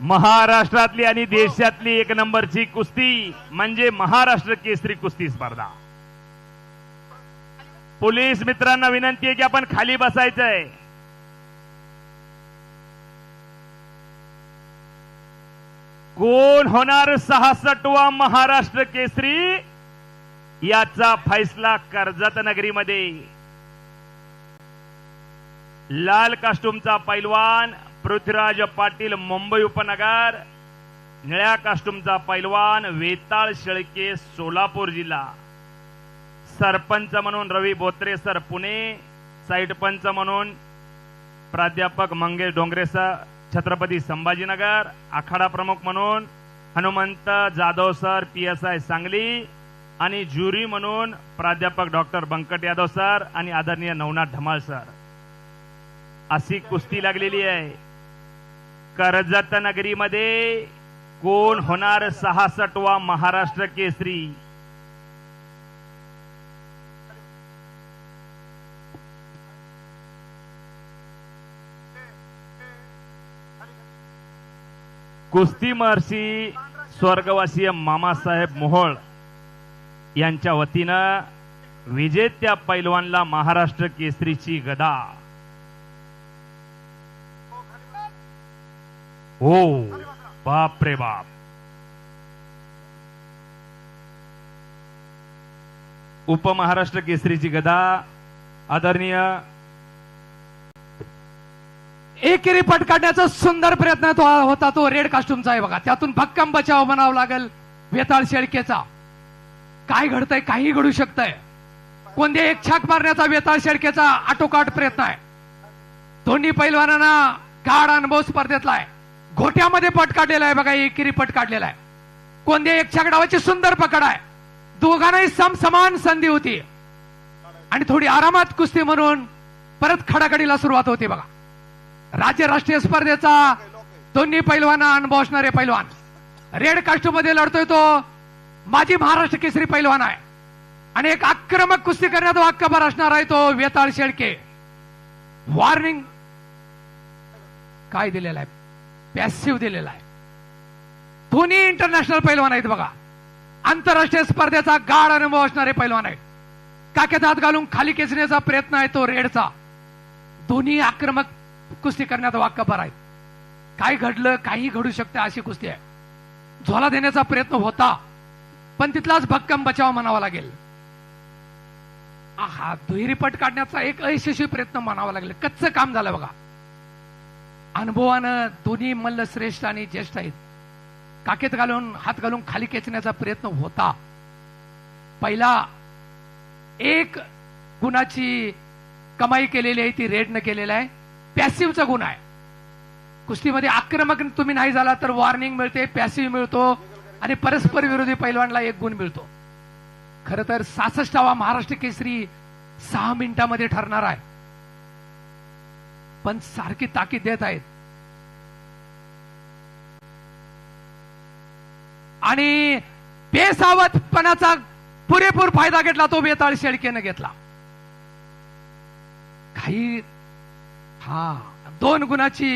महाराष्ट्रातली आणि देशातली एक नंबरची कुस्ती म्हणजे महाराष्ट्र केसरी कुस्ती स्पर्धा. पोलीस मित्रांना विनंती आहे की आपण खाली बसायचंय. कोण होणार सहासष्टवा महाराष्ट्र केसरी? याचा फैसला कर्जत नगरीमध्ये. लाल कास्टूमचा पैलवान पृथ्वीराज पाटील मुंबई उपनगर निळ्या कास्टूमचा पैलवान वेताळ शेळके सोलापूर जिल्हा. सरपंच म्हणून रवी बोत्रे सर पुणे साईट पंच म्हणून प्राध्यापक मंगेश डोंगरे सर छत्रपती संभाजीनगर आखाडा प्रमुख म्हणून Hanumant Jadhav sir P S I Sangli आणि ज्युरी म्हणून प्राध्यापक डॉक्टर बंकट यादव सर आणि आदरणीय नवनाथ ढमाळ सर. अशी कुस्ती लागलेली आहे. कर्जत नगरीमध्ये कोण होणार सहासठवा महाराष्ट्र केसरी? कुस्ती महर्षी स्वर्गवासीय मामासाहेब मोहोळ यांच्या वतीनं विजेत्या पैलवानला महाराष्ट्र केसरीची गदा. हो बाप रे बाप. उपमहाराष्ट्र केसरीची गदा आदरणीय एकेरी पट काढण्याचा सुंदर प्रयत्न तो होता तो रेड कास्टूमचा आहे बघा. त्यातून भक्कम बचाव म्हणावा लागेल वेताळ शेळकेचा. काय घडतंय काही घडू शकतंय. कोणत्या एक छाक मारण्याचा वेताळ शेळकेचा आटोकाट प्रयत्न आहे. दोन्ही पैलवानांना गाढ अनुभव स्पर्धेतला आहे. घोट्यामध्ये पट काढलेला आहे बघा एकेरी पट काढलेला आहे. कोणत्या एक छाक डावाची सुंदर पकड आहे? दोघांनाही समसमान संधी होती. आणि थोडी आरामात कुस्ती म्हणून परत खडाखडीला सुरुवात होती बघा. राज्य राष्ट्रीय स्पर्धेचा दोन्ही पैलवाना अनुभव असणारे पैलवान. रेड कास्टूममध्ये लढतोय तो माजी महाराष्ट्र केसरी पैलवान आहे. आणि एक आक्रमक कुस्ती करण्यात वाक्यभर असणार आहे तो वेताळ शेळके. वॉर्निंग काय दिलेला आहे? पॅसिव्ह दिलेला आहे. दोन्ही इंटरनॅशनल पैलवान आहेत बघा. आंतरराष्ट्रीय स्पर्धेचा गाढ अनुभव असणारे पैलवान आहेत. काक्यात हात घालून खाली खेचण्याचा प्रयत्न आहे तो रेडचा. दोन्ही आक्रमक कुस्ती करण्यात वाक्यभर आहेत. काय घडलं काही घडू शकतं अशी कुस्ती आहे. झोला देण्याचा प्रयत्न होता पण तिथलाच भक्कम बचाव म्हणावा लागेल. हा दुहेरी पट काढण्याचा एक अयशस्वी प्रयत्न म्हणावा लागेल. कच्चं काम झालं बघा. अनुभवानं दोन्ही मल्ल श्रेष्ठ आणि ज्येष्ठ आहेत. काकेत घालून हात घालून खाली खेचण्याचा प्रयत्न होता. पहिला एक गुणाची कमाई केलेली आहे ती रेडनं केलेला आहे. पॅसिव्हचा गुण आहे. कुस्तीमध्ये आक्रमक तुम्ही नाही झाला तर वॉर्निंग मिळते पॅसिव्ह मिळतो आणि परस्पर विरोधी पैलवानला एक गुण मिळतो. खर तर सासष्टावा महाराष्ट्र केसरी सहा मिनिटामध्ये ठरणार आहे. पण सारखी ताकीद देत आहेत. आणि बेसावतपणाचा पुरेपूर फायदा घेतला तो बेताळ शेळकेनं घेतला. काही हा दोन गुणाची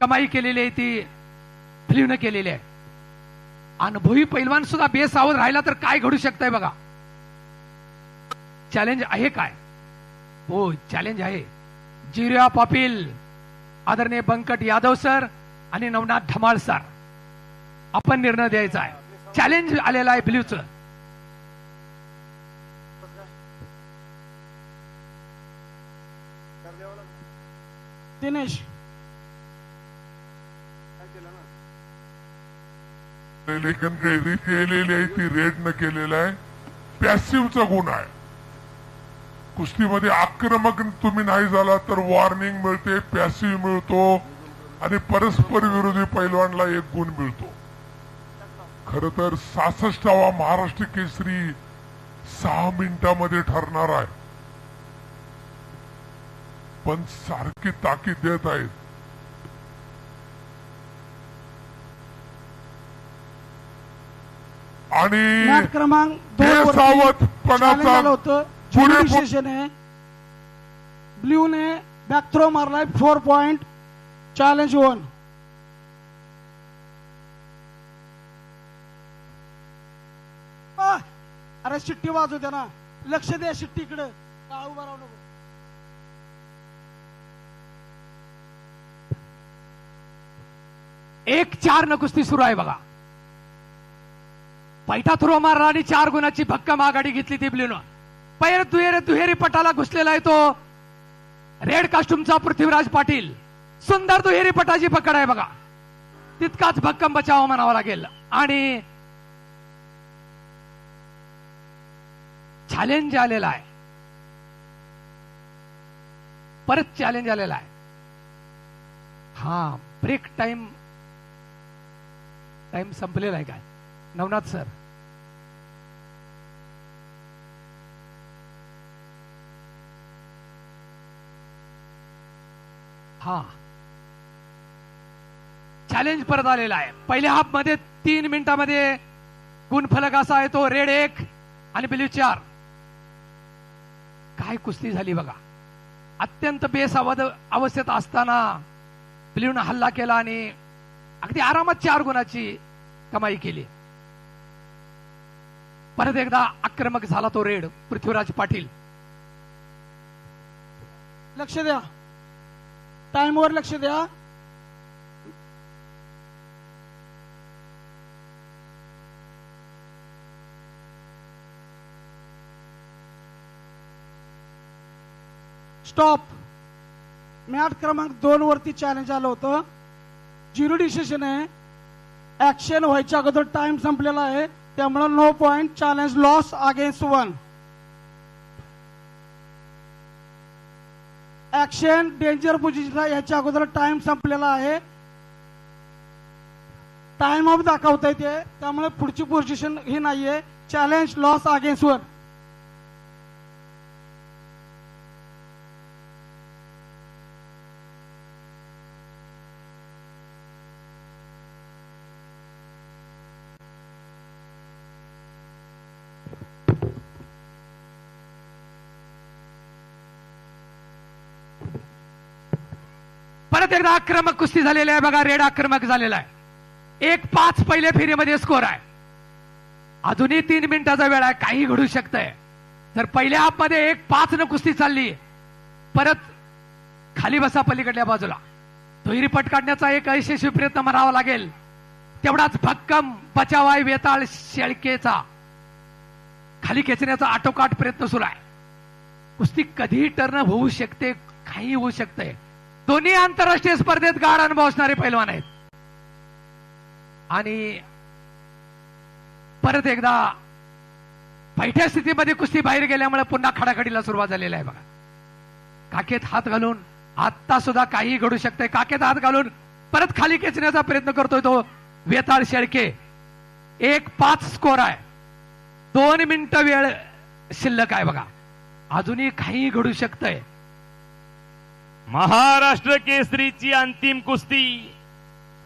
कमाई केलेली आहे ती फिल्मनं केलेली आहे. अनुभवी पैलवान सुद्धा बेसावध राहिला तर काय घडू शकतंय बघा. चॅलेंज आहे काय? हो चॅलेंज आहे. जिरिया पाटील आदरणीय बंकट यादव सर आणि नवनाथ धमाळ सर आपण निर्णय द्यायचा आहे. चॅलेंज आलेला आहे ब्ल्यूचं दिनेश. लेखन केलेली आहे ती रेडनं केलेलं आहे. पॅसिव्हचा गुण आहे. कुस्तीमध्ये आक्रमक तुम्ही नाही झाला तर वॉर्निंग मिळते पॅसिव्ह मिळतो आणि परस्पर विरोधी पैलवानला एक गुण मिळतो. खर तर सासष्टावा महाराष्ट्र केसरी सहा मिनिटामध्ये ठरणार आहे. पण सारखी ताकीद देत आहेत. आणि क्रमांक होतं. पूर्ण डिसिशन है ब्लू ने बैक थ्रो मारलाय फोर पॉइंट चॅलेंज वन अरे शिट्टी वाजू दे ना. लक्ष द्या शिट्टीकडे का उभा राहू नको. एक चार नकुस्ती कुस्ती सुरू आहे बघा. पैठा थ्रो मारला आणि चार गुणाची भक्कम आघाडी घेतली ती ब्ल्यूनं पैर दुहेरी दुहेरी पटाला घुसलेला आहे तो. रेड कास्ट्यूमचा पृथ्वीराज पाटील. सुंदर दुहेरी पटाची पकड आहे बघा. तितकाच भक्कम बचाव म्हणावा लागेल. आणि चॅलेंज आलेला आहे. परत चॅलेंज आलेला आहे. हा ब्रेक टाइम टाइम संपलेला आहे काय? नवनाथ सर हा. चॅलेंज परत आलेला आहे. पहिल्या हाफमध्ये तीन मिनिटामध्ये गुणफलक असा आहे तो रेड एक आणि ब्ल्यू चार. काय कुस्ती झाली बघा. अत्यंत बेसावध अवस्थेत असताना ब्ल्यूनं हल्ला केला आणि अगदी आरामात चार गुणाची कमाई केली. परत एकदा आक्रमक झाला तो रेड पृथ्वीराज पाटील. लक्ष द्या. टाइमवर लक्ष द्या. स्टॉप मॅट क्रमांक दोन वरती चॅलेंज आलं होतं. झिरो डिसिशन आहे. ऍक्शन व्हायच्या अगोदर टाइम संपलेला आहे. त्यामुळे no point challenge loss against one action danger position याच्या अगोदर टाइम संपलेला आहे. टाइम ऑफ दाखवता येते त्यामुळे पुढची पोझिशन ही नाहीये. चॅलेंज लॉस अगेन्स्ट वन परत एकदा आक्रमक कुस्ती झालेली आहे बघा रेड आक्रमक झालेला आहे. एक पाच पहिल्या फेरीमध्ये स्कोर आहे. अजूनही तीन मिनिटाचा वेळ आहे काही घडू शकतंय. जर पहिल्या हाफमध्ये एक पाच न कुस्ती चालली. परत खाली बसा पलीकडल्या बाजूला. दुहेरी पट काढण्याचा एक अयशस्वी प्रयत्न म्हणावा लागेल. तेवढाच भक्कम बचावाय वेताळ शेळकेचा. खाली खेचण्याचा आटोकाट प्रयत्न सुरू आहे. कुस्ती कधीही टर्न होऊ शकते काही होऊ शकते दोन्ही आंतरराष्ट्रीय स्पर्धेत गाढ अनुभव असणारे पैलवान आहेत. आणि परत एकदा पैठ्या स्थितीमध्ये कुस्ती बाहेर गेल्यामुळे पुन्हा खडाखडीला सुरुवात झालेली आहे बघा. काकेत हात घालून आता सुद्धा काही घडू शकते काकेत हात घालून परत खाली खेचण्याचा प्रयत्न करतोय तो वेताळ शेळके. एक पाच स्कोर आहे. दोन मिनिटं वेळ शिल्लक आहे बघा. अजूनही काही घडू शकतंय. महाराष्ट्र केसरीची अंतिम कुस्ती.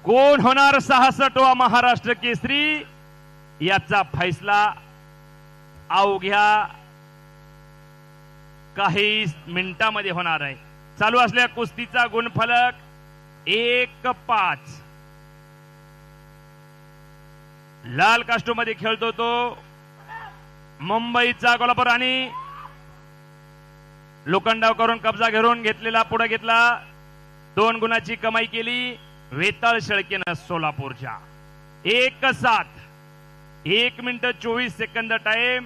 कोण होणार सहासटवा महाराष्ट्र केसरी? याचा फैसला अवघ्या काही मिनिटांमध्ये होणार आहे. चालू असलेल्या कुस्तीचा गुणफलक एक पाच. लाल काष्टोमध्ये खेळतो तो. मुंबईचा कोल्हापूर आणि लोखंडाव करून कब्जा घेऊन घेतलेला पुढे घेतला. दोन गुणाची कमाई केली. वेताळ शेळकेनं सोलापूरच्या. एक सात. एक मिनिट चोवीस सेकंद टाइम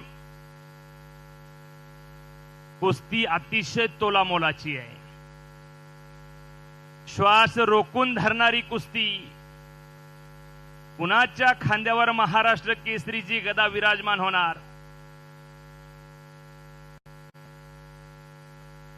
कुस्ती अतिशय तोलामोलाची आहे. श्वास रोखून धरणारी कुस्ती. कुणाच्या खांद्यावर महाराष्ट्र केसरीची गदा विराजमान होणार?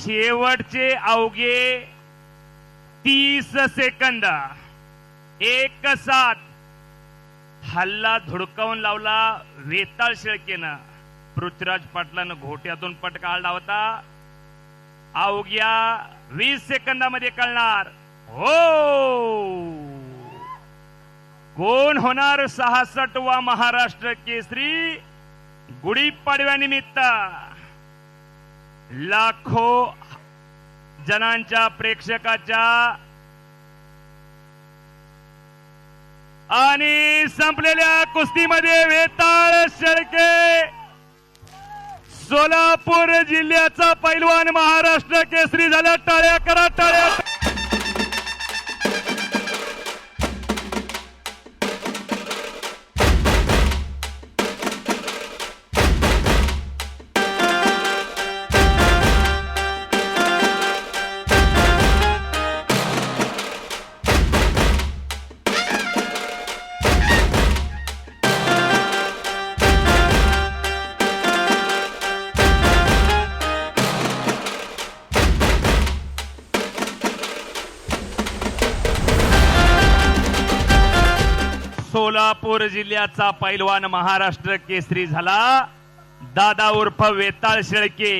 शेवटचे अवघे तीस सेकंद. एक सात. हल्ला धुडकावून लावला वेताळ शेळकेनं. पृथ्वीराज पाटलानं घोट्यातून पटका काढला होता अवघ्या वीस सेकंदामध्ये कळणार. हो! कोण होणार सहासष्टवा महाराष्ट्र केसरी? गुढीपाडव्यानिमित्त. लाखो जणांच्या प्रेक्षकाच्या आणि संपलेल्या कुस्तीमध्ये वेताळ शेळके. सोलापूर जिल्ह्याचा पैलवान महाराष्ट्र केसरी झाला टाळ्या करा टाळ्या सोलापूर जिल्ह्याचा पैलवान महाराष्ट्र केसरी झाला. दादा उर्फ वेताळ शेळके.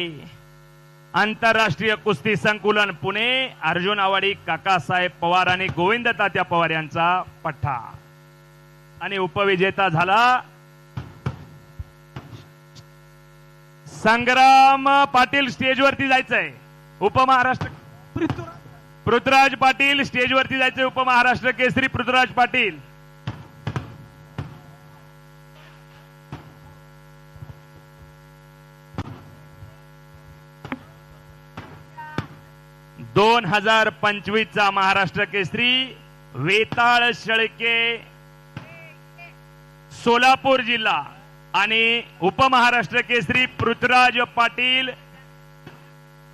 आंतरराष्ट्रीय कुस्ती संकुलन पुणे. अर्जुन आवाडी काकासाहेब पवार आणि गोविंद तात्या पवार यांचा पठ्ठा. आणि उपविजेता झाला संग्राम पाटील स्टेजवरती जायचंय. उपमहाराष्ट्र पृथ्वीराज पृथ्वीराज पाटील स्टेजवरती जायचंय उपमहाराष्ट्र केसरी पृथ्वीराज पाटील. दोन हजार पंचवीस चा महाराष्ट्र केसरी वेताळ शेळके सोलापूर जिल्हा आणि उपमहाराष्ट्र केसरी पृथ्वीराज पाटील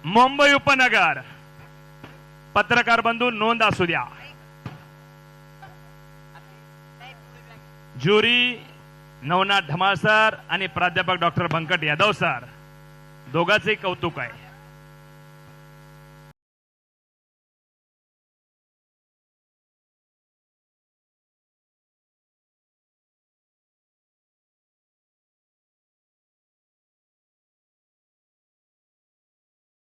मुंबई उपनगर. पत्रकार बंधू नोंद असू द्या. ज्युरी नवनाथ धमाळ सर आणि प्राध्यापक डॉक्टर बंकट यादव सर. दोघांचे कौतुक आहे.